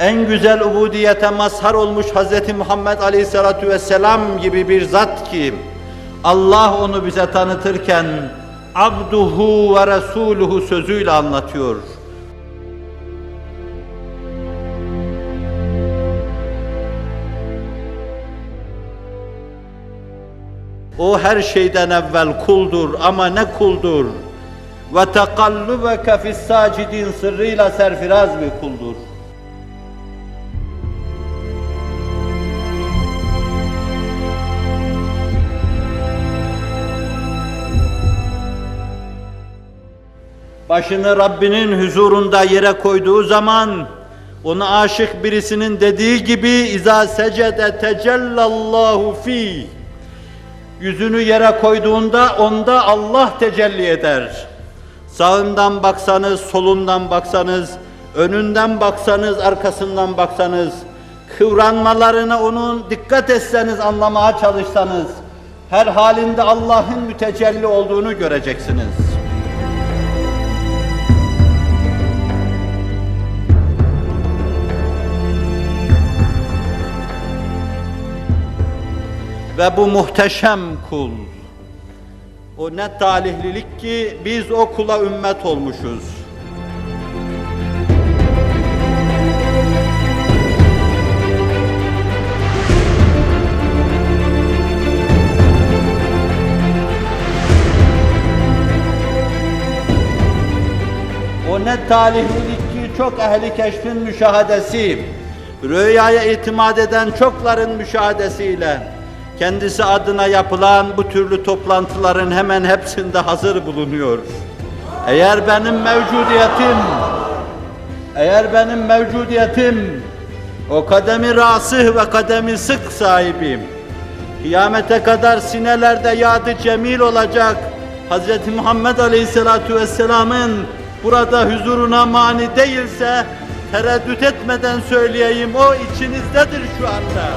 en güzel ubudiyete mazhar olmuş Hz. Muhammed Aleyhisselatü Vesselam gibi bir zat ki Allah onu bize tanıtırken abduhu ve resuluhu sözüyle anlatıyor. O her şeyden evvel kuldur ama ne kuldur? Ve tekallubeke fis sacidin sırrıyla serfiraz bir kuldur. Başını Rabbinin huzurunda yere koyduğu zaman ona aşık birisinin dediği gibi iza secede tecellallahu fi yüzünü yere koyduğunda onda Allah tecelli eder. Sağından baksanız, solundan baksanız, önünden baksanız, arkasından baksanız, kıvranmalarına onun dikkat etseniz, anlamaya çalışsanız, her halinde Allah'ın mütecelli olduğunu göreceksiniz. Ve bu muhteşem kul, o ne talihlilik ki biz o kula ümmet olmuşuz. O ne talihlilik ki çok ehli keşfin müşahadesi, rüyaya itimat eden çokların müşahadesiyle, kendisi adına yapılan bu türlü toplantıların hemen hepsinde hazır bulunuyor. Eğer benim mevcudiyetim, eğer benim mevcudiyetim, o kademi rasih ve kademi sık sahibim, kıyamete kadar sinelerde yadı cemil olacak Hz. Muhammed Aleyhisselatü Vesselam'ın burada huzuruna mani değilse tereddüt etmeden söyleyeyim o içinizdedir şu anda.